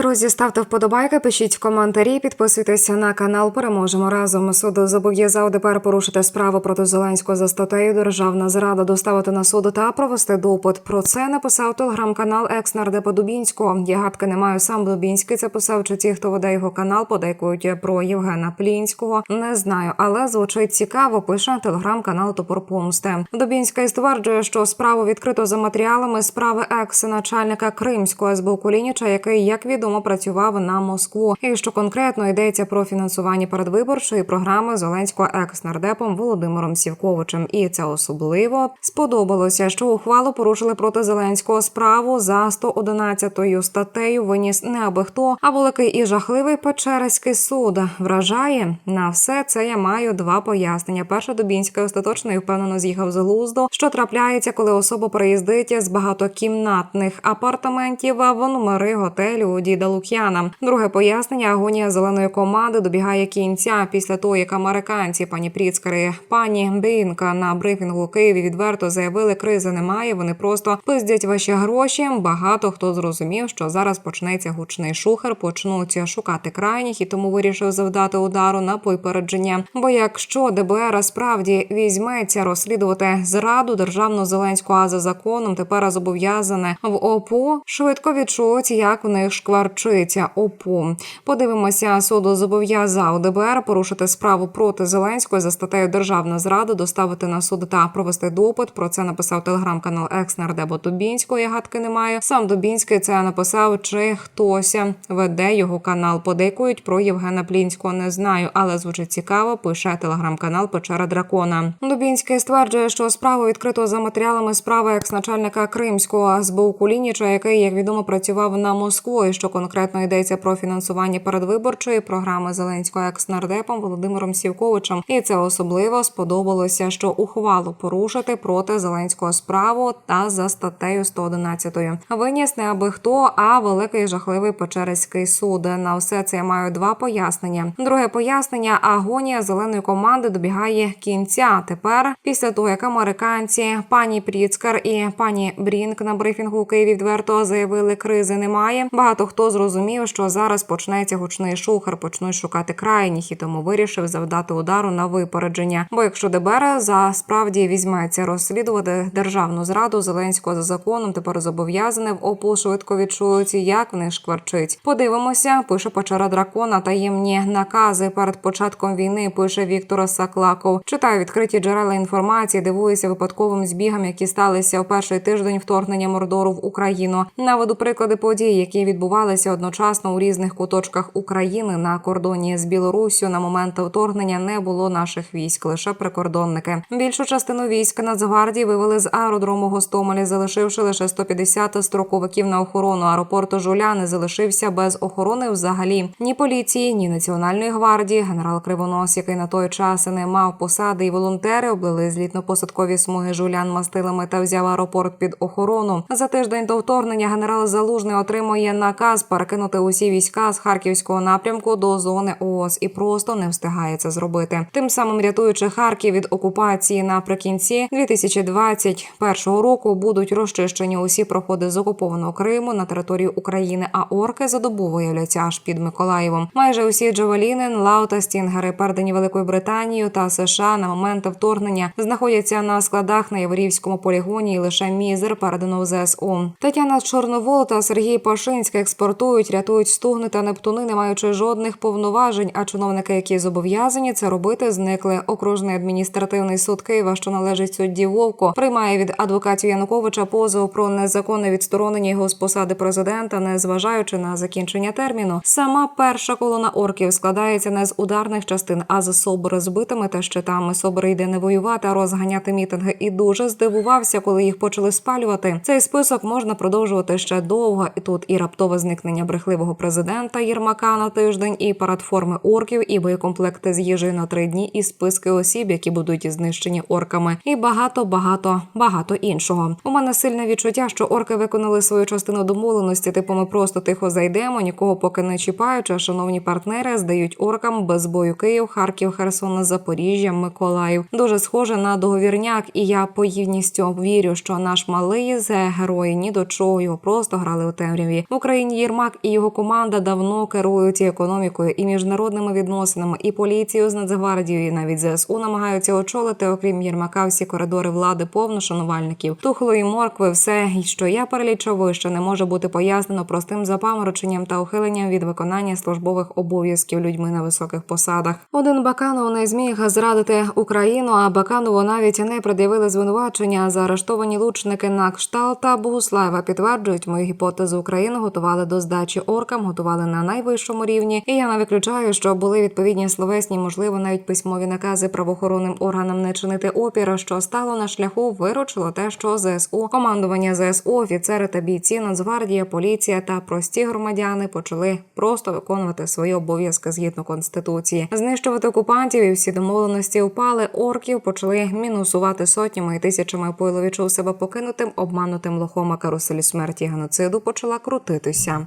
Друзі, ставте вподобайки, пишіть коментарі, підписуйтеся на канал. Переможемо разом. Суд зобов'язав ДПР порушити справу проти Зеленського за статтею Державна зрада доставити на суд та провести допит. Про це написав телеграм-канал екс-нардепа Дубінського. Я гадки не маю сам Дубінський. Це писав чи ті, хто веде його канал, подейкують про Євгена Плінського. Не знаю, але звучить цікаво. Пише телеграм-канал Топор Помсти. Дубінський стверджує, що справу відкрито за матеріалами справи екс-начальника Кримського СБУ Кулініча, який як відомо працював на Москву, і що конкретно йдеться про фінансування передвиборчої програми Зеленського екс-нардепом Володимиром Сівковичем. І це особливо сподобалося, що ухвалу порушили проти Зеленського справу за 111 статтею. Виніс не аби хто, а великий і жахливий Печерський суд. Вражає на все це. Я маю два пояснення. Перше Дубінська остаточно і впевнено з'їхав з глузду, що трапляється, коли особа приїздить з багатокімнатних апартаментів в номери готелю у діда Лук'яна. Друге пояснення агонія зеленої команди добігає кінця після того, як американці пані Пріцкари, пані Бінка на брифінгу у Києві відверто заявили, кризи немає. Вони просто пиздять ваші гроші. Багато хто зрозумів, що зараз почнеться гучний шухер, почнуть шукати крайніх, і тому вирішив завдати удару на попередження. Бо якщо ДБР справді візьметься розслідувати зраду державну зеленську а за законом, тепер зобов'язане в ОПУ, швидко відчують, як в них шкварчиться ОПУ. Подивимося, суду зобов'язав ДБР порушити справу проти Зеленського за статтею Державна зрада, доставити на суд та провести допит. Про це написав телеграм-канал екс-нардепа Дубінського. Я гадки немає. Сам Дубінський це написав, чи хтось веде його канал. Подейкують про Євгена Плінського. Не знаю, але звучить цікаво. Пише телеграм-канал Печера Дракона. Дубінський стверджує, що справу відкрито за матеріалами справи екс-начальника Кримського СБУ Кулініча, який, як відомо, працював на Москву, і що конкретно йдеться про фінансування передвиборчої програми Зеленського екс-нардепом Володимиром Сівковичем. І це особливо сподобалося, що ухвалу порушити проти Зеленського справу та за статтею 111. Виніс не аби хто, а великий жахливий Печерський суд. На все це я маю два пояснення. Друге пояснення: агонія зеленої команди добігає кінця. Тепер, після того, як американці, пані Пріцкер і пані Брінк на брифінгу у Києві відверто заявили, кризи немає. Багато хто зрозумів, що зараз почнеться гучний шухер, почнуть шукати крайніх, і тому вирішив завдати удару на випередження. Бо якщо ДБР за справді візьметься розслідувати державну зраду Зеленського за законом, тепер зобов'язане в ОПУ швидко відчують, як в них шкварчить. Подивимося, пише Печера Дракона. Таємні накази перед початком війни. Пише Віктор Саклаков. Читаю відкриті джерела інформації, дивуюся випадковим збігам, які сталися у перший тиждень вторгнення Мордору в Україну. Наведу приклади подій, які відбувалися одночасно у різних куточках України на кордоні з Білоруссю. На момент вторгнення не було наших військ, лише прикордонники. Більшу частину військ Нацгвардії вивели з аеродрому Гостомелі, залишивши лише 150 строковиків на охорону. Аеропорту Жуляни залишився без охорони взагалі ні поліції, ні національної гвардії. Генерал Кривонос, який на той час не мав посади, і волонтери облили злітно-посадкові смуги жулян мастилами та взяв аеропорт під охорону. За тиждень до вторгнення генерал Залужний отримує наказ перекинути усі війська з харківського напрямку до зони ООС і просто не встигає це зробити. Тим самим рятуючи Харків від окупації наприкінці 2021 року будуть розчищені усі проходи з окупованого Криму на території України. А орки за добу виявляться аж під Миколаєвом. Майже усі Джавеліни, Нлау та Стінгери, передані Великою Британією та США на момент вторгнення, знаходяться на складах на Яворівському полігоні. і Лише мізер передано в ЗСУ. Тетяна Чорновол та Сергій Пашинський експортують, рятують стугни та нептуни, не маючи жодних повноважень. А чиновники, які зобов'язані це робити, зникли. Окружний адміністративний суд Києва, що належить судді Вовко, приймає від адвокатів Януковича позов про незаконне відсторонення його з посади президента, не зважаючи на закінчення терміну. Сама перша колона орків складається не з ударних частин, а з собор збитими та щитами. Собор йде не воювати, а розганяти мітинги. І дуже здивувався, коли їх почали спалювати. Цей список можна продовжувати ще довго. І тут і раптове зникнення брехливого президента Єрмака на тиждень, і парад форми орків, і боєкомплекти з їжею на три дні, і списки осіб, які будуть знищені орками, і багато, багато, багато іншого. У мене сильне відчуття, що орки виконали свою частину домовленості. Типу, ми просто тихо зайдемо, нікого поки не чіпаючи. Шановні партнери здають оркам без бою Київ, Харків, Херсон, Запоріжжя, Миколаїв. Дуже схоже на договірняк, і я поївністю вірю, що наш малий з герої ні до чого його просто грали у темряві. В Україні Єрмак і його команда давно керують і економікою, і міжнародними відносинами, і поліцією з Нацгвардією, і навіть ЗСУ намагаються очолити, окрім Єрмака, всі коридори влади повно шанувальників. Тухлої моркви, все, що я перелічовую, що не може бути пояснено простим запамороченням та ухиленням від виконання службових обов'язків людьми на високих посадах. Один Баканов не зміг зрадити Україну, а Баканову навіть не пред'явили звинувачення. Заарештовані лучники на кшталт та Богуслаєва підтверджують мою гіпотезу. Україну готували до здачі оркам, готували на найвищому рівні. І я не виключаю, що були відповідні словесні, можливо, навіть письмові накази правоохоронним органам не чинити опіра, що стало на шляху, виручило те, що ЗСУ, командування ЗСУ, офіцери та бійці, Нацгвардія, поліція та прості громадяни почали просто виконувати свої обов'язки згідно конституції, знищувати окупантів і всі домовленості упали. Орків почали мінусувати сотнями і тисячами. Пойло відчув себе покинутим, обманутим лохом, а каруселі смерті геноциду почала крутитися.